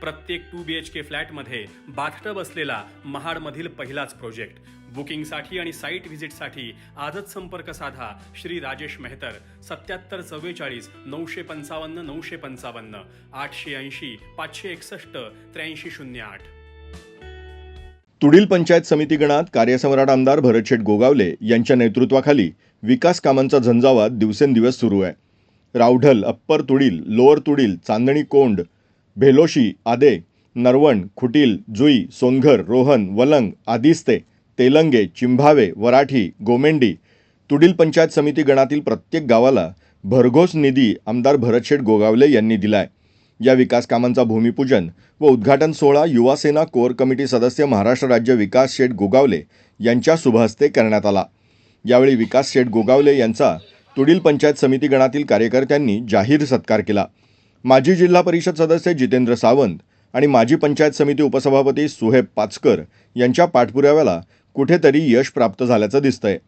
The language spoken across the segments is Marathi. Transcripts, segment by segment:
प्रत्येक टू बी एच के फ्लॅटमध्ये बाथटब असलेला महाडमधील पहिलाच प्रोजेक्ट. बुकिंगसाठी आणि साईट व्हिजिटसाठी आजच संपर्क साधा श्री राजेश मेहतर सत्याहत्तर चव्वेचाळीस नऊशे पंचावन्न नऊशे पंचावन्न आठशे ऐंशी पाचशे एकसष्ट त्र्याऐंशी शून्य आठ. तुडील पंचायत समिती गणात कार्यसम्राट आमदार भरतशेठ गोगावले यांच्या नेतृत्वाखाली विकास कामांचा झंझावात दिवसेंदिवस सुरू आहे. रावढल अप्पर तुडील लोअर तुडील चांदणी कोंड भेलोशी आदे नरवण खुटील जुई सोनघर रोहन वलंग आदिस्ते तेलंगे चिंभावे वराठी गोमेंडी तुडील पंचायत समिती गणातील प्रत्येक गावाला भरघोस निधी आमदार भरतशेठ गोगावले यांनी दिलाय. या विकास कामांचा भूमिपूजन व उद्घाटन सोहळा युवासेना कोर कमिटी सदस्य महाराष्ट्र राज्य विकास शेठ गोगावले यांच्या शुभहस्ते करण्यात आला. यावेळी विकास शेठ गोगावले यांचा तुडील पंचायत समिती गणातील कार्यकर्त्यांनी जाहीर सत्कार केला. माजी जिल्हा परिषद सदस्य जितेंद्र सावंत आणि माजी पंचायत समिती उपसभापती सुहेब पाचकर यांच्या पाठपुराव्याला कुठेतरी यश प्राप्त झाल्याचं दिसतंय.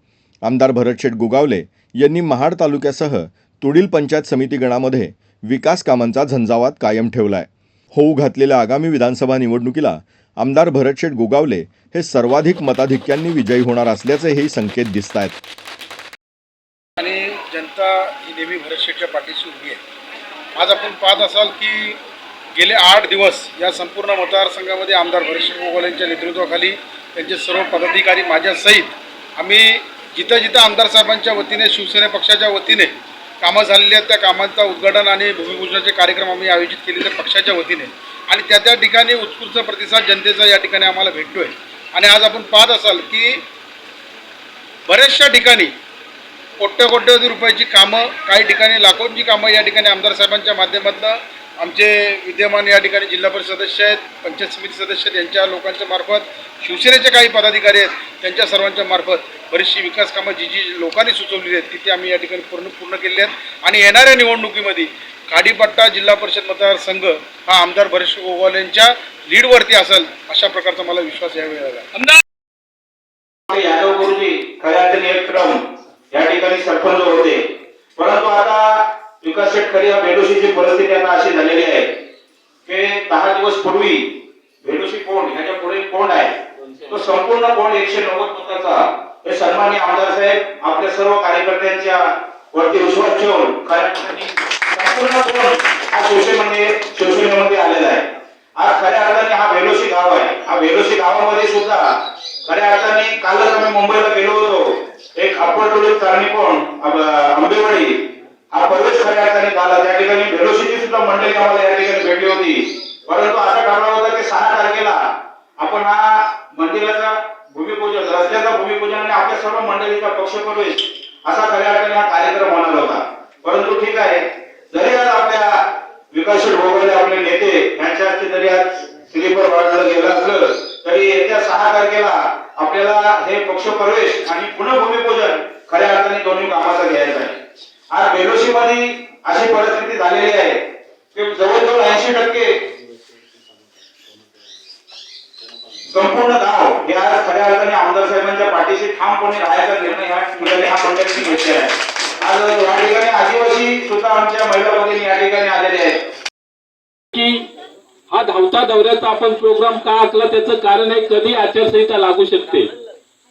आमदार भरतशेठ गोगावले यांनी महाड तालुक्यासह तुडील पंचायत समिती गणामध्ये विकास कामांचा झंझावात कायम ठेवलाय. होऊ घातलेल्या आगामी विधानसभा निवडणुकीला आमदार भरतशेठ गोगावले हे सर्वाधिक मताधिक्यांनी विजयी होणार असल्याचेही संकेत दिसत आहेत आणि जनता ही नेहमी भरतशेठच्या पाठीशी उभी आहे. आज आपण पाहत असाल की गेले आठ दिवस या संपूर्ण मतदारसंघामध्ये आमदार भरतशेठ गोगोल यांच्या नेतृत्वाखाली त्यांचे सर्व पदाधिकारी माझ्यासहित आम्ही जिथं जिथं आमदार साहेबांच्या वतीने शिवसेना पक्षाच्या वतीने कामं झालेली आहेत त्या कामांचा उद्घाटन आणि भूमिपूजनाचे कार्यक्रम आम्ही आयोजित केलेले पक्षाच्या वतीने. आणि त्या त्या ठिकाणी उत्स्फूर्त प्रतिसाद जनतेचा या ठिकाणी आम्हाला भेटतो आहे आणि आज आपण पाहत असाल की बऱ्याचशा ठिकाणी कोट्यकोट्यवधी रुपयाची कामं काही ठिकाणी लाखोंची कामं या ठिकाणी आमदार साहेबांच्या माध्यमातून आमचे विद्यमान या ठिकाणी जिल्हा परिषद सदस्य आहेत पंचायत समिती सदस्य आहेत यांच्या लोकांच्या मार्फत शिवसेनेचे काही पदाधिकारी आहेत त्यांच्या सर्वांच्या मार्फत बरीचशी विकास कामं जी जी लोकांनी सुचवलेली आहेत ती ती आम्ही या ठिकाणी पूर्ण पूर्ण केलेली आहेत. आणि येणाऱ्या निवडणुकीमध्ये खाडीपट्टा जिल्हा परिषद मतदारसंघ हा आमदार भरेश गोवाल यांच्या लीडवरती असेल अशा प्रकारचा मला विश्वास यावेळी आला यादव गुरुजी खऱ्या अर्थाने एक क्रम या ठिकाणी सरपंच होते. परंतु आता विकास शेटकरी या बेडोशीची परिस्थिती आता अशी झालेली आहे की दहा दिवस पूर्वी बेडोशी कोण ह्याच्या पुढे कोण आहे? तो संपूर्ण कोण एकशे नव्वद मताचा? हे सन्मान्य आमदार साहेब आपल्या सर्व कार्यकर्त्यांच्या वरती विश्वास ठेवून संपूर्ण कोण हा शिवसेनेमध्ये शिवसेनेमध्ये आलेला आहे. आज खऱ्या अर्थाने हा बेलोशी गाव आहे. हा बेलोशी गावामध्ये सुद्धा खऱ्या अर्थाने कालच आम्ही मुंबईला गेलो एक अप्पर चारणी कोण? आंबेवाडी. हा प्रवेश खऱ्या अर्थाने झाला. त्या ठिकाणी बेलोशीची सुद्धा मंडळी आम्हाला या ठिकाणी भेटली होती. परंतु असा ठरला होता की सहा तारखेला आपण हा मंदिराचा भूमिपूजन रस्त्याचा भूमिपूजन आणि आपल्या सर्व मंडळीचा पक्ष प्रवेश असा खऱ्या अर्थाने हा कार्यक्रम होणार होता. परंतु ठीक आहे. जरी आज आपल्या विकासशील भोगले आपले नेते यांच्या हस्ते जरी आज श्रीफळ वाढलं गेलं असलं तरी येत्या सहा तारखेला आपल्याला हे पक्ष प्रवेश आणि पुन्हा भूमिपूजन खऱ्या अर्थाने दोन्ही कामाचा घ्यायचा आहे आज बेलोशी मध्ये अशी परिस्थिती झालेली आहे की जवळजवळ ऐंशी टक्के संपूर्ण गाव हे आज खऱ्या अर्थाने आमदार साहेबांच्या पाठीशी ठामपणे राहायचा निर्णय ह्या ठिकाणी हा मंडळी घेतलेला आहे. आज या ठिकाणी आदिवासी सुद्धा आमच्या महिला भगिनी या ठिकाणी आलेले आहेत. की हा धावता दौऱ्याचा आपण प्रोग्राम का आखला त्याचं कारण आहे कधी आचारसंहिता लागू शकते.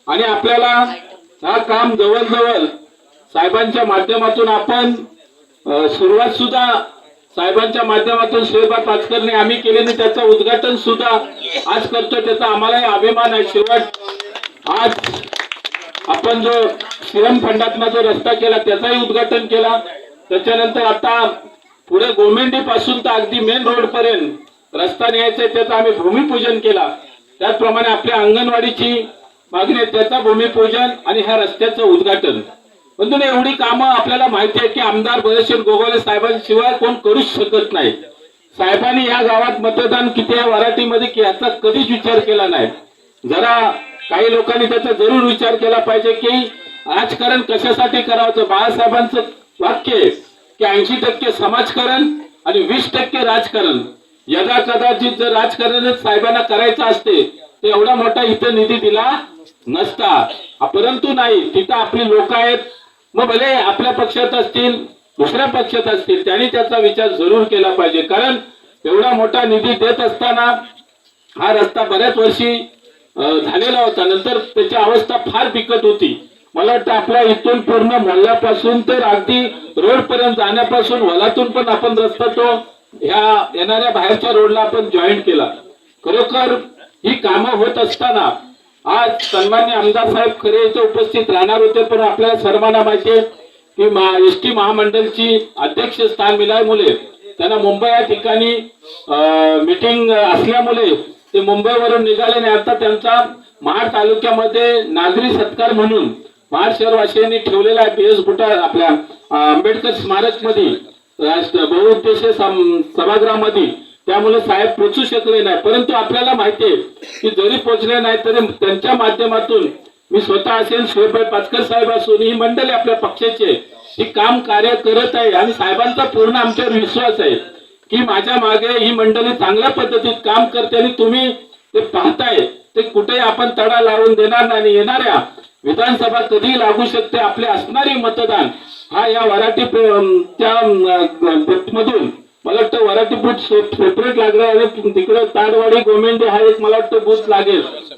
आणि आपल्याला हा काम जवळजवळ साहेबांच्या माध्यमातून आपण सुरुवात सुद्धा साहेबांच्या माध्यमातून शिवबा पाचकरने आम्ही केल्याने त्याचं उद्घाटन सुद्धा आज करतो त्याचा आम्हालाही अभिमान आहे. शेवट आज आपण जो श्रम फंडातला जो रस्ता केला त्याचाही उद्घाटन केला. त्याच्यानंतर आता पुढे गोमेंडी पासून तर अगदी मेन रोड पर्यंत रस्ता न्यायचा त्याचं आम्ही भूमिपूजन केला. त्याचप्रमाणे आपल्या अंगणवाडीची मागणी त्याचा त्याचं भूमिपूजन आणि ह्या रस्त्याचं उद्घाटन. परंतु एवढी कामं आपल्याला माहिती आहे की आमदार बळेश्वर गोगावले साहेबांशिवाय कोण करूच शकत नाही. साहेबांनी या गावात मतदान किती आहे वराठीमध्ये की याचा कधीच विचार केला नाही. जरा काही लोकांनी त्याचा जरूर विचार केला पाहिजे की राजकारण कशासाठी करावं? बाळासाहेबांचं वाक्य आहे की ऐंशी टक्के समाजकारण आणि वीस टक्के राजकारण. यदा कदाचित जर राजकारणच साहेबांना करायचं असते तर एवढा मोठा इथं निधी दिला नसता. परंतु नाही तिथं आपली लोक आहेत. मग भले आपल्या पक्षात असतील दुसऱ्या पक्षात असतील त्यांनी त्याचा विचार जरूर केला पाहिजे. कारण एवढा मोठा निधी देत असताना हा रस्ता बऱ्याच वर्षी झालेला होता. नंतर त्याची अवस्था फार बिकट होती. मला वाटतं आपल्या इथून पूर्ण मोहल्ल्यापासून तर अगदी रोड पर्यंत जाण्यापासून वलातून पण आपण रस्ता तो ह्या येणाऱ्या बाहेरच्या रोडला आपण जॉईन केला. खरोखर ही कामं होत असताना आज सन्मान्य आमदार साहेब खरे इथे उपस्थित राहणार होते पण आपल्या सर्वांना माहिती आहे की एस टी महामंडळची अध्यक्ष स्थान मिळाल्यामुळे त्यांना मुंबई या ठिकाणी मिटिंग असल्यामुळे ते मुंबईवरून निघाले आणि आता त्यांचा महाड तालुक्यामध्ये नागरी सत्कार म्हणून महाड शहरवासियांनी ठेवलेला आहे पी एस बुटा आपल्या आंबेडकर स्मारकमध्ये. राष्ट्र बहुउद्देशीय सभागृहामध्ये त्यामुळे साहेब पोचू शकले नाही. परंतु आपल्याला माहिती आहे की जरी पोचले नाही तरी त्यांच्या माध्यमातून मी स्वतः असेल शिवभाई पाचकर साहेब असून ही मंडळी आपल्या पक्षाचे ही काम कार्य करत आहे आणि साहेबांचा पूर्ण आमच्यावर विश्वास आहे की माझ्या मागे ही मंडळी चांगल्या पद्धतीत काम करते आणि तुम्ही ते पाहताय ते कुठेही आपण तडा लावून देणार नाही. येणाऱ्या विधानसभा कधी लागू शकते. आपले असणारे मतदान हा या वराठी त्या बूथ मधून मला वाटतं वराठी बूथ सेपरेट लागणार आणि तिकडे ताडवाडी गोमेंडे हा एक मला वाटतं बूथ लागेल.